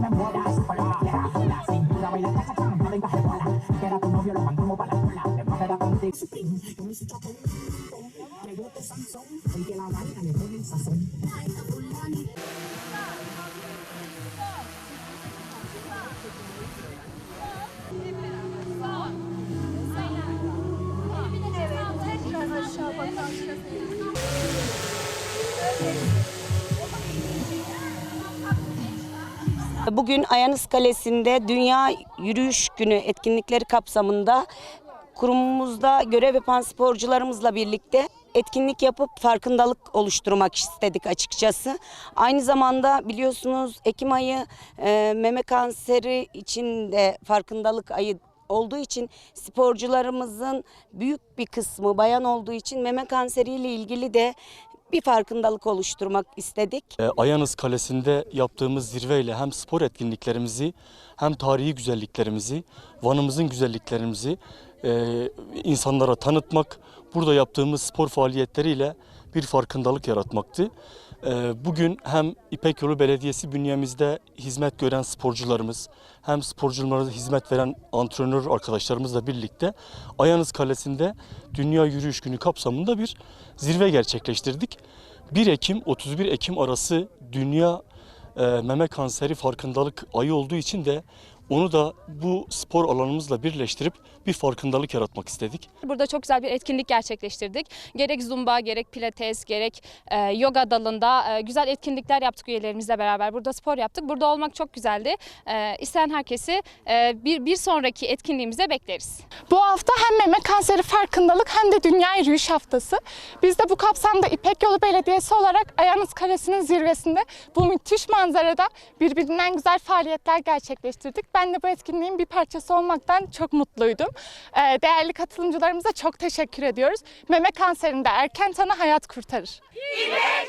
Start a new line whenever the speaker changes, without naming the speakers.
me molas la. Cintura baila no vengas. Que tu novio, lo para la. Le va a me gusta el que la le pone Thank you.
Bugün Ayanız Kalesi'nde Dünya Yürüyüş Günü etkinlikleri kapsamında kurumumuzda görev yapan sporcularımızla birlikte etkinlik yapıp farkındalık oluşturmak istedik açıkçası. Aynı zamanda biliyorsunuz Ekim ayı e, meme kanseri için de farkındalık ayı olduğu için sporcularımızın büyük bir kısmı bayan olduğu için meme kanseriyle ilgili de bir farkındalık oluşturmak istedik.
E, Ayanız Kalesi'nde yaptığımız zirveyle hem spor etkinliklerimizi hem tarihi güzelliklerimizi, Van'ımızın güzelliklerimizi e, insanlara tanıtmak, burada yaptığımız spor faaliyetleriyle bir farkındalık yaratmaktı. E, Bugün hem İpek Yolu Belediyesi bünyemizde hizmet gören sporcularımız, hem sporcularımıza hizmet veren antrenör arkadaşlarımızla birlikte Ayanız Kalesi'nde Dünya Yürüyüş Günü kapsamında bir zirve gerçekleştirdik. 1 Ekim 31 Ekim arası Dünya e, Meme Kanseri Farkındalık Ayı olduğu için de onu da bu spor alanımızla birleştirip bir farkındalık yaratmak istedik.
Burada çok güzel bir etkinlik gerçekleştirdik. Gerek zumba, gerek pilates, gerek e, yoga dalında e, güzel etkinlikler yaptık üyelerimizle beraber. Burada spor yaptık. Burada olmak çok güzeldi. E, isteyen herkesi e, bir, bir sonraki etkinliğimize bekleriz.
Bu hafta hem meme kanseri farkındalık hem de Dünya Yürüyüş Haftası. Biz de bu kapsamda İpek Yolu Belediyesi olarak Ayanız Kalesi'nin zirvesinde bu müthiş manzarada birbirinden güzel faaliyetler gerçekleştirdik. Ben de bu etkinliğin bir parçası olmaktan çok mutluydum. Ee, Değerli katılımcılarımıza çok teşekkür ediyoruz. Meme kanserinde erken tanı hayat kurtarır.
İpek